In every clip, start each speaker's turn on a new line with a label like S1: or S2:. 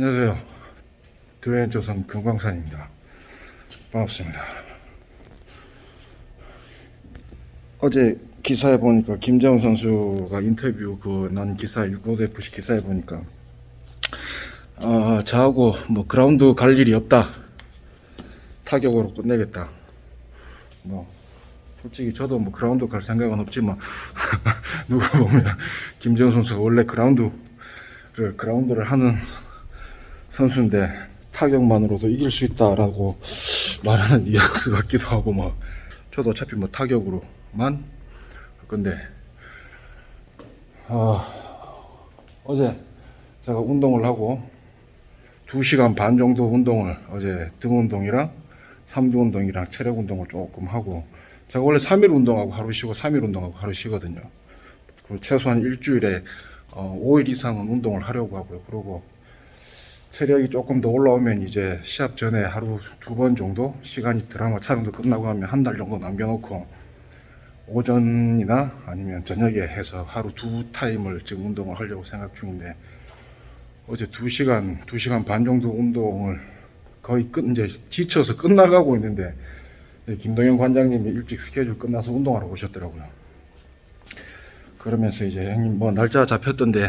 S1: 안녕하세요. 드웨인 조선 금광산입니다. 반갑습니다. 어제 기사에 보니까 김재훈 선수가 인터뷰 그 난 기사 일본 FC 기사에 보니까 아 저하고 뭐 그라운드 갈 일이 없다 타격으로 끝내겠다 뭐 솔직히 저도 뭐 그라운드 갈 생각은 없지만 누가 보면 김재훈 선수가 원래 그라운드를 그라운드를 하는 선수인데 타격만으로도 이길 수 있다라고 말하는 뉘앙스 같기도 하고 뭐 저도 어차피 뭐 타격으로만 할 건데 아, 어제 제가 운동을 하고 2시간 반 정도 운동을 어제 등 운동이랑 삼두 운동이랑 체력 운동을 조금 하고 제가 원래 3일 운동하고 하루 쉬고 3일 운동하고 하루 쉬거든요. 그리고 최소한 일주일에 어, 5일 이상은 운동을 하려고 하고요. 그리고 체력이 조금 더 올라오면 이제 시합 전에 하루 두 번 정도 시간이 드라마 촬영도 끝나고 하면 한 달 정도 남겨놓고 오전이나 아니면 저녁에 해서 하루 두 타임을 지금 운동을 하려고 생각 중인데 어제 두 시간 두 시간 반 정도 운동을 거의 끝 이제 지쳐서 끝나가고 있는데 김동현 관장님이 일찍 스케줄 끝나서 운동하러 오셨더라고요. 그러면서 이제 형님 뭐 날짜 잡혔던데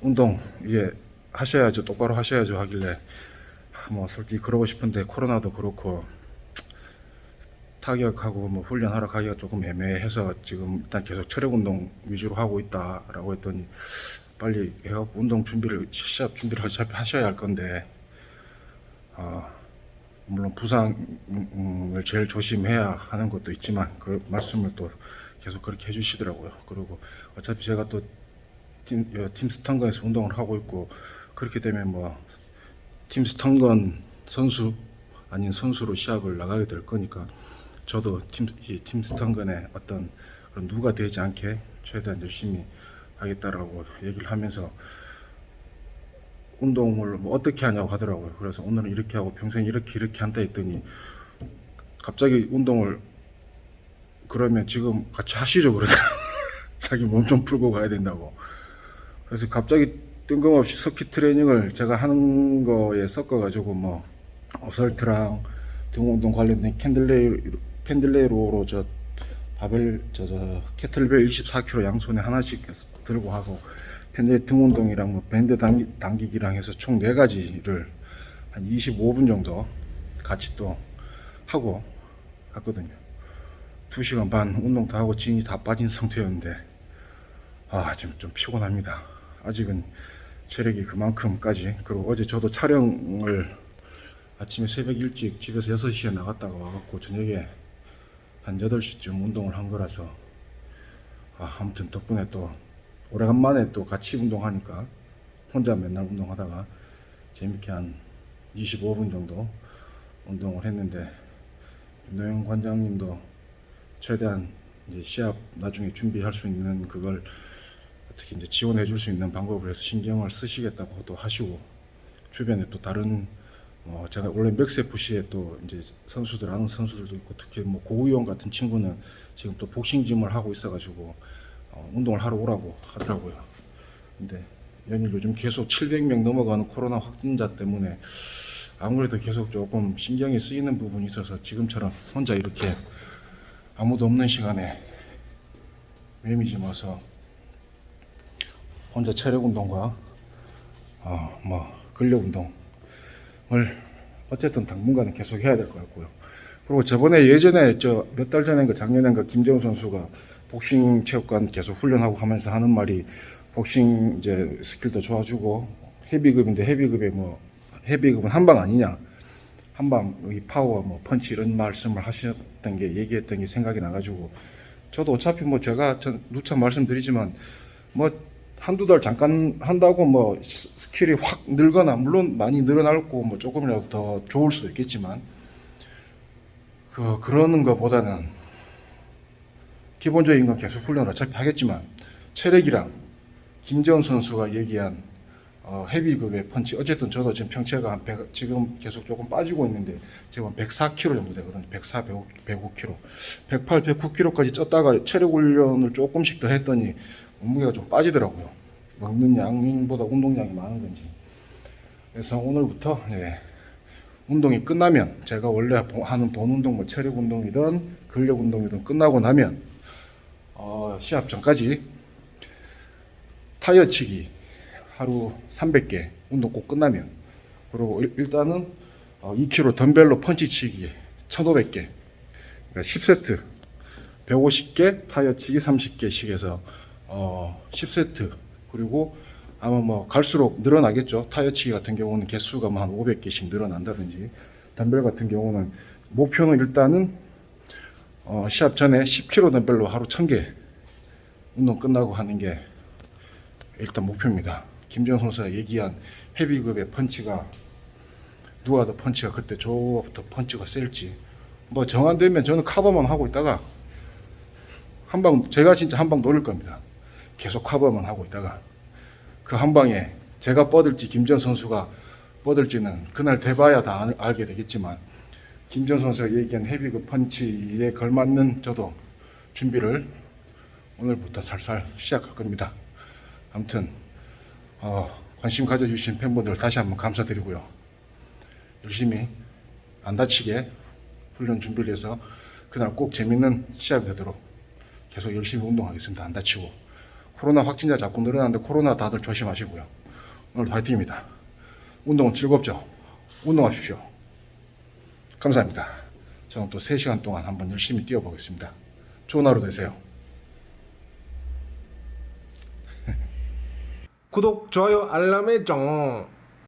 S1: 운동 이게 하셔야죠. 똑바로 하셔야죠 하길래. 하, 뭐 솔직히 그러고 싶은데 코로나도 그렇고 타격하고 뭐 훈련하러 가기가 조금 애매해서 지금 일단 계속 체력 운동 위주로 하고 있다라고 했더니 빨리 해갖고 운동 준비를 시합 준비를 하셔야 할 건데. 아 물론 부상을 제일 조심해야 하는 것도 있지만 그 말씀을 또 계속 그렇게 해주시더라고요. 그리고 어차피 제가 또 팀, 어, 팀 스턴건에서 운동을 하고 있고 그렇게 되면 뭐 팀 스턴건 선수 아닌 선수로 시합을 나가게 될 거니까 저도 팀, 이팀 스턴건에 어떤 그런 누가 되지 않게 최대한 열심히 하겠다라고 얘기를 하면서 운동을 뭐 어떻게 하냐고 하더라고요. 그래서 오늘은 이렇게 하고 평소에 이렇게 이렇게 한다 했더니 갑자기 운동을 그러면 지금 같이 하시죠 그러더라고요. 자기 몸 좀 풀고 가야 된다고. 그래서 갑자기 뜬금없이 서킷 트레이닝을 제가 하는 거에 섞어가지고 뭐 어설트랑 등 운동 관련된 캔들레이 캔들레이로로 저 바벨 저, 저 캐틀벨 24kg 양손에 하나씩 들고 하고 캔들레이 등 운동이랑 뭐 밴드 당기, 당기기랑 해서 총 네 가지를 한 25분 정도 같이 또 하고 갔거든요. 2시간 반 운동 다 하고 진이 다 빠진 상태였는데 아 지금 좀 피곤합니다. 아직은 체력이 그만큼까지 그리고 어제 저도 촬영을 아침에 새벽 일찍 집에서 6시에 나갔다가 와갖고 저녁에 한 8시쯤 운동을 한 거라서 아 아무튼 덕분에 또 오래간만에 또 같이 운동하니까 혼자 맨날 운동하다가 재밌게 한 25분 정도 운동을 했는데 김노영 관장님도 최대한 이제 시합 나중에 준비할 수 있는 그걸 어떻게 이제 지원해 줄 수 있는 방법을 해서 신경을 쓰시겠다고 또 하시고 주변에 또 다른 어 제가 원래 FC에 또 이제 선수들 아는 선수들도 있고 특히 뭐 고우영 같은 친구는 지금 또 복싱짐을 하고 있어가지고 어 운동을 하러 오라고 하더라고요. 근데 연일 요즘 계속 700명 넘어가는 코로나 확진자 때문에 아무래도 계속 조금 신경이 쓰이는 부분이 있어서 지금처럼 혼자 이렇게 아무도 없는 시간에 매미지 마서 혼자 체력 운동과 어, 뭐 근력 운동을 어쨌든 당분간은 계속 해야 될 것 같고요. 그리고 저번에 예전에 저 몇 달 전인가 작년인가 김재훈 선수가 복싱 체육관 계속 훈련하고 하면서 하는 말이 복싱 이제 스킬도 좋아지고 헤비급인데 헤비급에 뭐 헤비급은 한 방 아니냐 한 방 이 파워 뭐 펀치 이런 말씀을 하셨던 게 얘기했던 게 생각이 나가지고 저도 어차피 뭐 제가 전 누차 말씀드리지만 뭐 한두 달 잠깐 한다고 뭐 스- 스킬이 확 늘거나 물론 많이 늘어날고 뭐 조금이라도 더 좋을 수도 있겠지만 그 그러는 것보다는 기본적인 건 계속 훈련을 어차피 하겠지만 체력이랑 김재원 선수가 얘기한 어, 헤비급의 펀치 어쨌든 저도 지금 평체가 한 100, 지금 계속 조금 빠지고 있는데 지금 한 104kg 정도 되거든요. 104, 105, 105kg 108, 109kg까지 쪘다가 체력 훈련을 조금씩 더 했더니 몸무게가 좀 빠지더라고요. 먹는 양보다 운동량이 많은 건지. 그래서 오늘부터 예, 운동이 끝나면 제가 원래 보- 하는 본 운동 뭐 체력 운동이든 근력 운동이든 끝나고 나면 어, 시합 전까지 타이어 치기 하루 300개 운동 꼭 끝나면 그리고 일- 일단은 어, 2kg 덤벨로 펀치 치기 1500개. 그러니까 10세트 150개 타이어 치기 30개씩 해서 어, 10세트 그리고 아마 뭐 갈수록 늘어나겠죠 타이어 치기 같은 경우는 개수가 뭐 한 500개씩 늘어난다든지 덤벨 같은 경우는 목표는 일단은 어, 시합 전에 10kg 덤벨로 하루 1000개 운동 끝나고 하는 게 일단 목표입니다. 김정 선수가 얘기한 헤비급의 펀치가 누가 더 펀치가 그때 저부터 펀치가 셀지 뭐 정한되면 저는 커버만 하고 있다가 한 방 제가 진짜 한 방 노릴 겁니다. 계속 커버만 하고 있다가 그 한 방에 제가 뻗을지 김전 선수가 뻗을지는 그날 돼봐야 다 알- 알게 되겠지만 김전 선수가 얘기한 헤비급 펀치에 걸맞는 저도 준비를 오늘부터 살살 시작할 겁니다. 아무튼 어, 관심 가져주신 팬분들 다시 한번 감사드리고요. 열심히 안 다치게 훈련 준비를 해서 그날 꼭 재밌는 시합이 되도록 계속 열심히 운동하겠습니다. 안 다치고 코로나 확진자 자꾸 늘어나는데 코로나 다들 조심하시고요. 오늘 화이팅입니다. 운동은 즐겁죠? 운동하십시오. 감사합니다. 저는 또 3시간 동안 한번 열심히 뛰어보겠습니다. 좋은 하루 되세요.
S2: 구독, 좋아요, 알람 설정